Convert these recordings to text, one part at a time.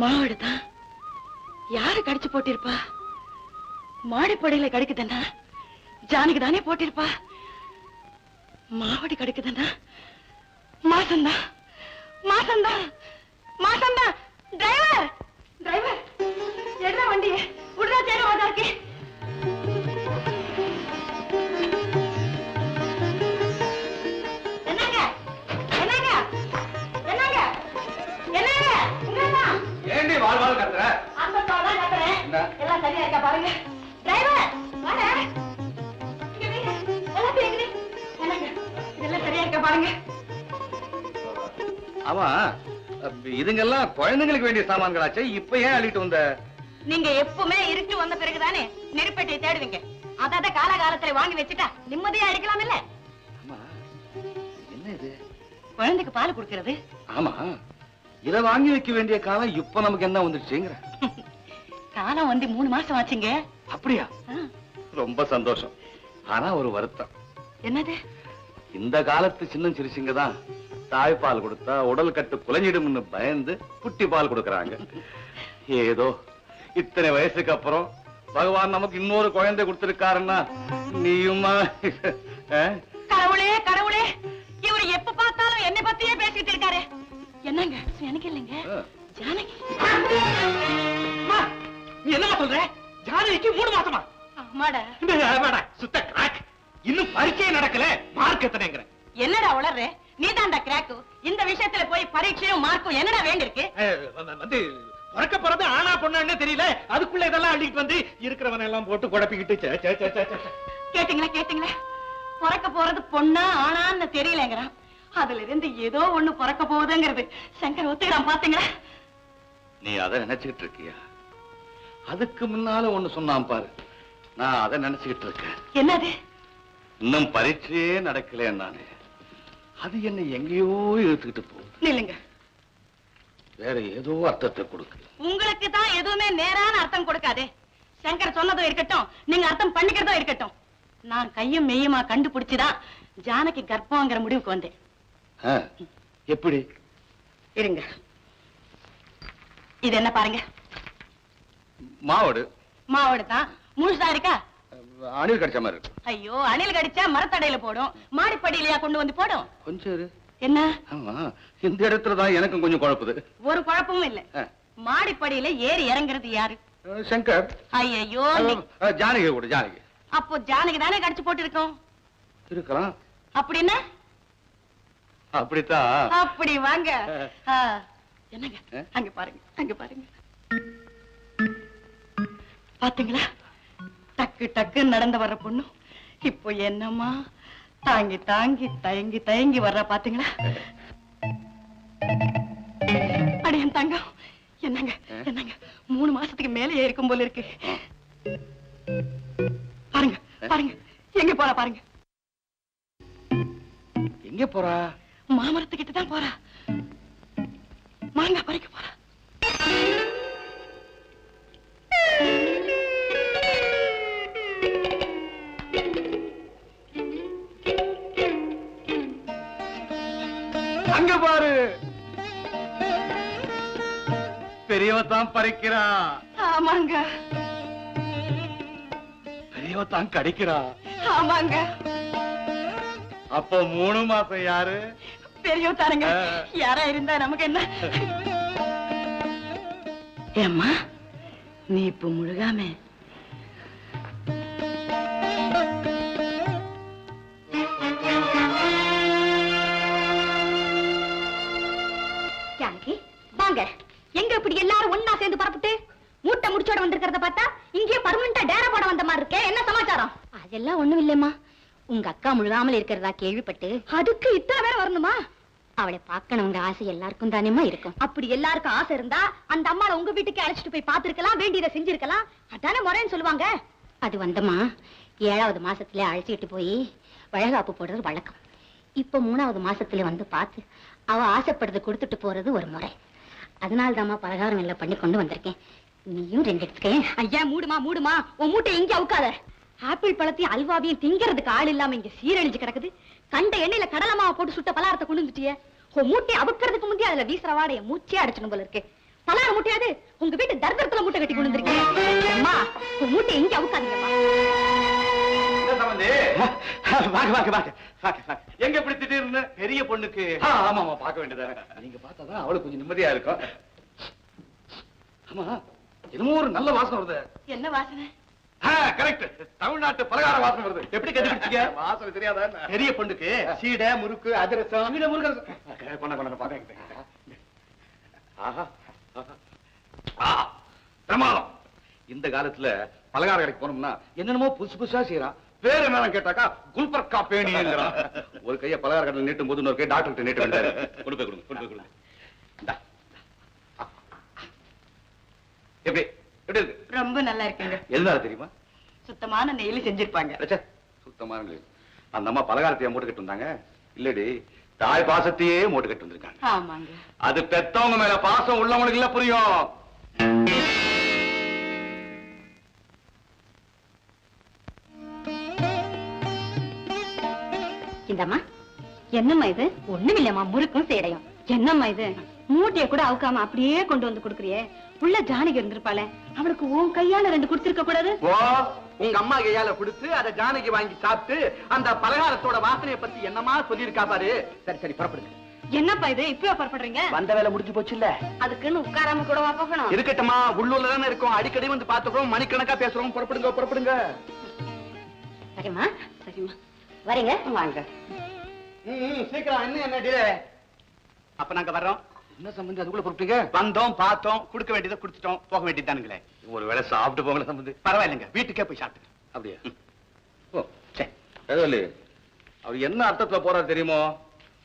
மாவடுதான். யாரு கடிச்சு போட்டிருப்பா? மாடிப்படையில கடிக்குதுன்னா ஜானுக்கு தானே போட்டிருப்பா? மாவடி கடிக்குதுன்னா மாசம்தான் மாசம்தான் மாசம்தான் டிரைவர் டிரைவர் என்ன வண்டி? விடுறா சேர இருக்கு? பாருங்க. டிரைவர் இதெல்லாம் சரியா இருக்கா பாருங்க. ஆமா. இதுங்கெல்லாம் குழந்தைங்களுக்கு வேண்டிய சாமான்களாச்சே. இப்ப ஏன் அள்ளிட்டு வந்த? நீங்க எப்பவுமே இருட்டு வந்த பிறகுதானே நெருப்பெட்டியை தேடுவீங்க. அதாவது காலகாலத்துல வாங்கி வச்சுட்டா நிம்மதியா அடிக்கலாம் இல்ல? என்ன இது? குழந்தைக்கு பால் கொடுக்கறது. ஆமா. இத வாங்கி வைக்க வேண்டிய காலம் இப்ப நமக்கு என்ன வந்துருச்சுங்கிற காலம் வந்து மூணு மாசம் ஆச்சுங்க. அப்படியா? ரொம்ப சந்தோஷம். ஆனா ஒரு வருத்தம். என்னது? இந்த காலத்து சின்ன சிறுசிங்க தான். தாய்ப்பால் கொடுத்தா உடல் கட்டு குலைஞ்சிடும்னு பயந்து குட்டி பால் கொடுக்கறாங்க. ஏதோ இத்தனை வயசுக்கு அப்புறம் பகவான் நமக்கு இன்னொரு குழந்தை கொடுத்திருக்காருன்னா நீயுமா? கடவுளே கடவுளே இவர் எப்ப பார்த்தாலும் என்னை பத்தியே பேசிட்டு இருக்காரு. என்னங்க எனக்கு இல்லைங்க. ஜானகி. நீ என்னமா சொல்ற? ஜானகிக்கு மூணு மாசமா? ஆமாடா. சுத்த கிராக் இன்னும் பரீட்சையே நடக்கல. மார்க் எத்தனைங்கிற என்னடா உளர்ற? நீதான்டா கிராக்கு இந்த விஷயத்துல போய் பரீட்சையும் மார்க்கும் என்னடா வேண்டியிருக்கு? அஹ், வந்து பிறக்க போறது ஆனா பொண்ணான்னு தெரியல. அதுக்குள்ள இதெல்லாம் அள்ளிட்டு வந்து இருக்கிறவன எல்லாம் போட்டு குழப்பிக்கிட்டு சே, சே, சே, சே, சே. கேட்டீங்களா கேட்டீங்களா? பிறக்க போறது பொண்ணா ஆனான்னு தெரியலங்கிறான். அதுல இருந்து ஏதோ ஒண்ணு பிறக்க போகுதுங்கிறது. சங்கர் ஒத்துக்கிறான் பாத்தீங்களா? நீ அதை நினைச்சுக்கிட்டு இருக்கியா? அதுக்கு முன்னால ஒண்ணு சொன்னான் பாரு. நான் அதை நினைச்சுக்கிட்டு இருக்கேன். என்னது? இன்னும் பரீட்சையே நடக்கல நானு. அது என்னை எங்கேயோ இழுத்துக்கிட்டு போகுது. நில்லுங்க. வேற ஏதோ அர்த்தத்தை கொடுக்குது. உங்களுக்கு தான் எதுவுமே நேரான அர்த்தம் கொடுக்காதே. சங்கர் சொன்னதும் இருக்கட்டும் நீங்க அர்த்தம் பண்ணிக்கிறதும் இருக்கட்டும். நான் கையும் மெய்யுமா கண்டுபிடிச்சுதான் ஜானகி கர்ப்பங்கிற முடிவுக்கு வந்தேன். எப்படி? இருங்க. இது என்ன பாருங்க? மாவடு. மாவோடு தான் முழுசா இருக்கா? அணில் கடிச்ச மாதிரி ஐயோ அணில் கடிச்சா மரத்தடையில போடும். மாடிப்படியிலயா கொண்டு வந்து போடும்? கொஞ்சம். என்ன? ஆமா இந்த இடத்துல தான் எனக்கும் கொஞ்சம் குழப்புது. ஒரு குழப்பமும் இல்ல. மாடிப்படியில ஏறி இறங்குறது யாரு? சங்கர். ஐயோ ஜானகி கூட ஜானகி. அப்போ ஜானகி தானே கடிச்சு போட்டிருக்கோம். இருக்கலாம். அப்படின்னா அப்படித்தான். அப்படி வாங்க. என்னங்க? அங்க பாருங்க அங்க பாருங்க. பாத்தீங்களா? டக்கு டக்கு நடந்து வர்ற பொண்ணு. இப்போ என்னம்மா? தாங்கி தாங்கி தயங்கி தயங்கி வர்றா பாத்தீங்களா? அடி என் தங்கம். என்னங்க? என்னங்க? மூணு மாசத்துக்கு மேலே இருக்கும் போல இருக்கு. பாருங்க பாருங்க. எங்க போறா பாருங்க. எங்க போறா? மாமரத்துக்கிட்ட தான் போறா. மாங்காய் பறிக்க போறா. அங்க பாரு. பெரியவ தான் பறிக்கிறா. ஆமாங்க. பெரியவ தான் கடிக்கிறா. ஆமாங்க. அப்போ மூணு மாசம் யாரு? பெரிய தாருங்க ஆ. யாரா இருந்தா நமக்கு என்ன? ஏம்மா நீ இப்ப முழுகாம எங்க இப்படி எல்லாரும் ஒண்ணா சேர்ந்து பரப்பிட்டு மூட்டை முடிச்சோட வந்திருக்கிறத பார்த்தா இங்கேயே பர்மனண்டா டேரா போட வந்த மாதிரி இருக்கே. என்ன சமாச்சாரம்? அதெல்லாம் ஒண்ணும் இல்லம்மா. உங்க அக்கா முழுகாமல் இருக்கிறதா கேள்விப்பட்டு அதுக்கு இத்தனை பேர் வரணுமா? அவளை பார்க்கணுங்க ஆசை எல்லாருக்கும் தானேமா இருக்கும். அப்படி எல்லாருக்கும் ஆசை இருந்தா அந்த அம்மாவை உங்க வீட்டுக்கு அழைச்சிட்டு போய் பார்த்திருக்கலாம் வேண்டியதை செஞ்சிருக்கலாம். அதானே முறைன்னு சொல்லுவாங்க. அது வந்தம்மா ஏழாவது மாசத்துல அழைச்சிட்டு போய் வழகாப்பு போடுறது வழக்கம். இப்ப மூணாவது மாசத்துல வந்து பார்த்து அவ ஆசைப்படுறத கொடுத்துட்டு போறது ஒரு முறை. அதனால தாம்மா பலகாரம் எல்லாம் பண்ணி கொண்டு வந்திருக்கேன். நீயும் ரெண்டு எடுத்துக்கேன் ஐயா மூடுமா மூடுமா? உன் மூட்டை எங்க அவுக்காத? ஆப்பிள் பழத்தையும் அல்வாவையும் திங்கறதுக்கு ஆள் இல்லாம இங்க சீரழிஞ்சு கிடக்குது. கண்ட எண்ணெயில கடலை மாவை போட்டு சுட்ட பலகாரத்தை கொண்டு வந்துட்டியே. உன் மூட்டை அவுக்கிறதுக்கு முந்தைய அதுல வீசுற வாடைய மூச்சே அடிச்சணும் போல இருக்கு. பலார மூட்டையாது உங்க வீட்டு தர்தரத்துல மூட்டை கட்டி கொண்டு வந்திருக்கீங்க அம்மா உங்க மூட்டை எங்க அவுக்காதீங்கம்மா. சம்பந்தி வாங்க வாங்க வாங்க வாங்க வாங்க. எங்க இப்படி திடீர்னு பெரிய பொண்ணுக்கு. ஆமா ஆமா பார்க்க வேண்டியதானே நீங்க பார்த்தாதான் அவளுக்கு கொஞ்சம் நிம்மதியா இருக்கும். ஆமா என்னமோ ஒரு நல்ல வாசனை வருது. என்ன வாசனை? கரெக்ட் தமிழ்நாட்டு பலகார வாசனை வருது. எப்படி கண்டுபிடிச்சீங்க? வாசனை தெரியாதா என்ன? பெரிய பொண்ணுக்கு சீடை முறுக்கு அதிரசம். சீடை முருகன். கொண்டா, கொண்டா, பாருங்க. ஆஹா, பிரமாதம். இந்த காலத்துல பலகார கடைக்கு போனோம்னா என்னென்னமோ புதுசு புதுசா செய்யறான் பேர் என்னன்னு கேட்டாக்கா குல்பர்கா பேணிங்கிறான் ஒரு கைய பலகார கடையில் நீட்டும் போது இன்னொரு கை டாக்டர் நீட்ட வேண்டாரு கொண்டு போய் கொடுங்க கொண்டு போய் கொடுங்க. எப்படி எப்படி இருக்கு? ரொம்ப நல்லா இருக்குங்க. எதனால தெரியுமா? சுத்தமான நெய்ல செஞ்சிருப்பாங்க. அச்சே, சுத்தமான நிலை. அந்த அம்மா பலகாரத்தையே மூட்டுக்கிட்டு இருந்தாங்க. இல்லடி தாய் பாசத்தையே மூட்டுக்கிட்டு வந்திருக்காங்க ஆமாங்க. அது பெத்தவங்க மேல பாசம் உள்ளவங்களுக்கு இல்ல புரியும். இந்தம்மா. என்னம்மா இது? ஒண்ணும் இல்லம்மா முறுக்கும் சேடையும். என்னம்மா இது? மூட்டைய கூட அவுக்காம அப்படியே கொண்டு வந்து குடுக்குறியே. உள்ள ஜானகி இருந்திருப்பாளே. அவளுக்கு உன் கையால ரெண்டு கொடுத்திருக்க கூடாது? ஓ உங்க அம்மா கையால கொடுத்து அத ஜானகி வாங்கி சாப்பிட்டு அந்த பலகாரத்தோட வாசனைய பத்தி என்னமா சொல்லியிருக்கா பாரு? சரி சரி புறப்படுங்க. என்னப்பா இது? இப்பவே புறப்படுறீங்க? வந்த வேலை முடிஞ்சு போச்சு இல்ல அதுக்குன்னு உட்காராம கூடவா போகணும். இருக்கட்டுமா உள்ளூர்ல தானே இருக்கோம். அடிக்கடி வந்து பாத்துக்கிறோம் மணிக்கணக்கா பேசுறோம். புறப்படுங்க புறப்படுங்க. சரிம்மா சரிம்மா. வரீங்க? வாங்க. ம், சீக்கிரம். என்ன என்ன delay? அப்ப நாங்க வர்றோம். என்ன சம்பந்தி? அதுக்குள்ள பொறுப்பீங்க வந்தோம் பார்த்தோம் கொடுக்க வேண்டியதை கொடுத்துட்டோம் போக வேண்டியதானுங்களே ஒரு வேளை சாப்பிட்டு போங்களேன் சம்பந்தி. பரவாயில்லைங்க. வீட்டுக்கே போய் சாப்பிட்டு அப்படியா? ஓ சரி அவர் என்ன அர்த்தத்துல போறாரு தெரியுமோ?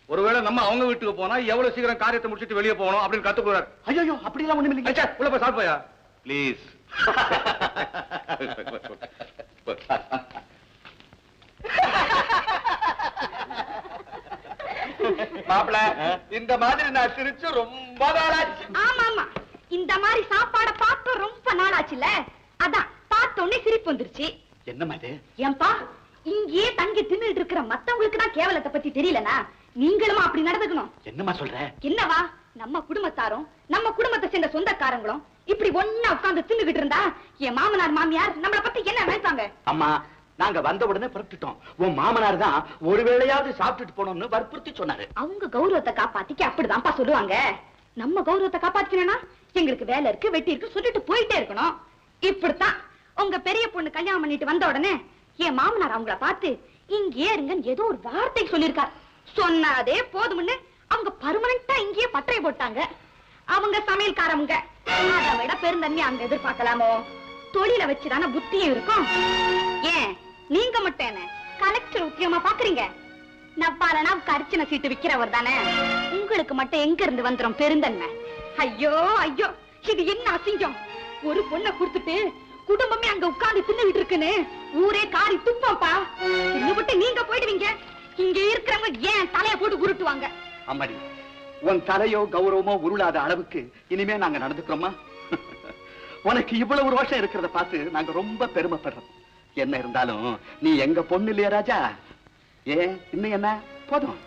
ஒருவேளை நம்ம அவங்க வீட்டுக்கு போனா எவ்வளவு சீக்கிரம் காரியத்தை முடிச்சிட்டு வெளியே போகணும் அப்படின்னு கத்து போறாரு ஐயோ அப்படிலாம் ஒண்ணும் இல்லைங்க. உள்ள போய் சாப்பிட்டு போயா? ப்ளீஸ். மாப்பிள இந்த மாதிரி நான் சிரிச்சு ரொம்ப நாளாச்சு. ஆமா ஆமா இந்த மாதிரி சாப்பாட பார்த்து ரொம்ப நாள் ஆச்சுல அதான் பார்த்த உடனே சிரிப்பு வந்துருச்சு. என்னம்மா இது? ஏன்பா இங்கேயே தங்கி தின்னுட்டு இருக்கிற மத்தவங்களுக்கு தான் கேவலத்தை பத்தி தெரியலனா? நீங்களும் அப்படி நடந்துக்கணும். என்னம்மா சொல்ற? என்னவா? நம்ம குடும்பத்தாரும் நம்ம குடும்பத்தை சேர்ந்த சொந்தக்காரங்களும் இப்படி ஒண்ணா உட்கார்ந்து தின்னுகிட்டு இருந்தா என் மாமனார் மாமியார் நம்மள பத்தி என்ன நினைப்பாங்க? அம்மா நாங்க வந்த உடனே புறப்பட்டுட்டோம். உன் மாமனார் தான் ஒருவேளையாவது சாப்பிட்டுட்டு போனோம்னு வற்புறுத்தி சொன்னாரு. அவங்க கௌரவத்தை காப்பாத்திக்க அப்படிதான்ப்பா சொல்லுவாங்க. நம்ம கௌரவத்தை காப்பாத்திக்கணும்னா எங்களுக்கு வேலை இருக்கு வெட்டி இருக்கு சொல்லிட்டு போயிட்டே இருக்கணும். இப்படித்தான் உங்க பெரிய பொண்ணு கல்யாணம் பண்ணிட்டு வந்த உடனே என் மாமனார் அவங்கள பார்த்து இங்கே இருங்கன்னு ஏதோ ஒரு வார்த்தை சொல்லியிருக்கார். சொன்னாதே போதும்னு அவங்க பர்மனண்டா இங்கேயே பட்டறை போட்டாங்க. அவங்க சமையல்காரவங்க. அதை விட பெருந்தன்மை அங்க எதிர்பார்க்கலாமோ? தொழில வச்சுதானே புத்தியும் இருக்கும்? ஏன்? நீங்க மட்டும் என்ன? கலெக்டர் உத்தியமா பாக்குறீங்க? நப்பாலனா கரிச்சனை சீட்டு விக்கிறவர் தானே? உங்களுக்கு மட்டும் எங்க இருந்து வந்துரும் பெருந்தன்மை? ஐயோ ஐயோ இது என்ன அசிங்கம்? ஒரு பொண்ணை கொடுத்துட்டு குடும்பமே அங்க உட்கார்ந்து தின்னுகிட்டு இருக்குன்னு ஊரே காரி துப்பப்பா விட்டு நீங்க போயிடுவீங்க. இங்க இருக்கிறவங்க ஏன் தலைய போட்டு உருட்டுவாங்க? அம்மாடி உன் தலையோ கௌரவமோ உருளாத அளவுக்கு இனிமே நாங்க நடந்துக்கிறோமா? உனக்கு இவ்வளவு ஒரு வருஷம் இருக்கிறத பார்த்து நாங்க ரொம்ப பெருமைப்படுறோம். என்ன இருந்தாலும் நீ எங்க பொண்ணு இல்லையா ராஜா? ஏன் இன்னும் என்ன? போதும்.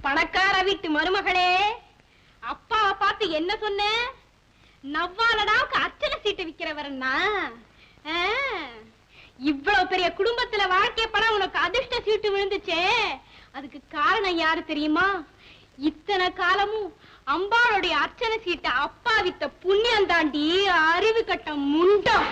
பணக்கார வீட்டு மருமகளே அப்பாவை பார்த்து என்ன சொன்ன? நவ்வாலடாவுக்கு அர்ச்சனை சீட்டு விக்கிறவர்னா? ஆ, இவ்வளவு பெரிய குடும்பத்துல வாழ்க்கை உனக்கு அதிர்ஷ்ட சீட்டு விழுந்துச்சே. அதுக்கு காரணம் யாரு தெரியுமா? இத்தனை காலமும் அம்பாளுடைய அர்ச்சனை சீட்டை அப்பா வித்த புண்ணியம் தாண்டி அறிவு கட்ட முண்டம்.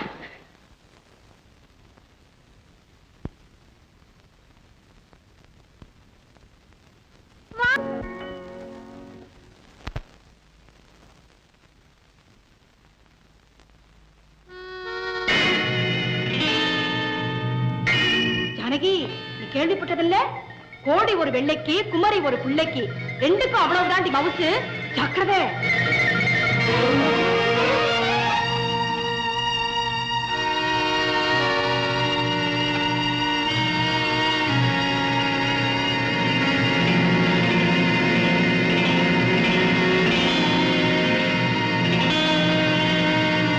கோடி ஒரு வெள்ளைக்கு குமரி ஒரு பிள்ளைக்கு. ரெண்டுக்கும் அவ்வளவுதான் தாண்டி மவுச்சு ஜாக்கிரதை.